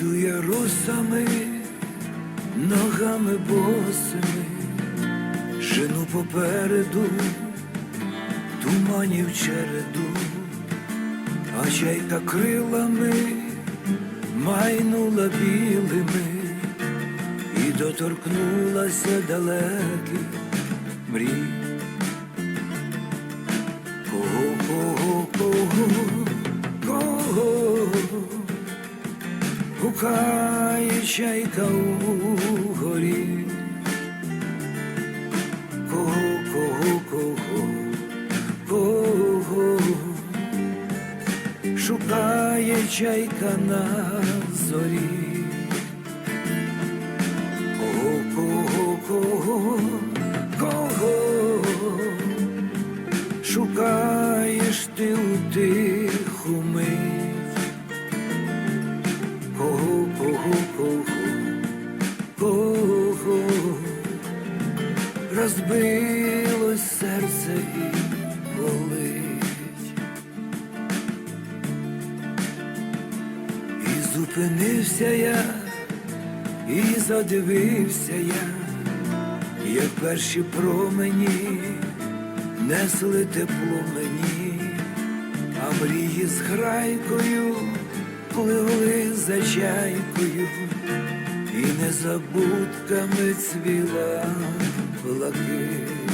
Іду я росами, ногами босими, жену попереду, туманів череду, а чайка крилами майнула білими. І доторкнулася далеких мрій. Кого, кого, кого, кого гукає чайка у горі. Кого, кого, кого, кого шукає чайка на зорі. Кого, кого, кого, кого шукаєш ти у тиху розбилось серце і болить. І зупинився я, і задивився я, як перші промені несли тепло мені, а мрії з грайкою пливли за чайкою, і незабудками цвіла lucky.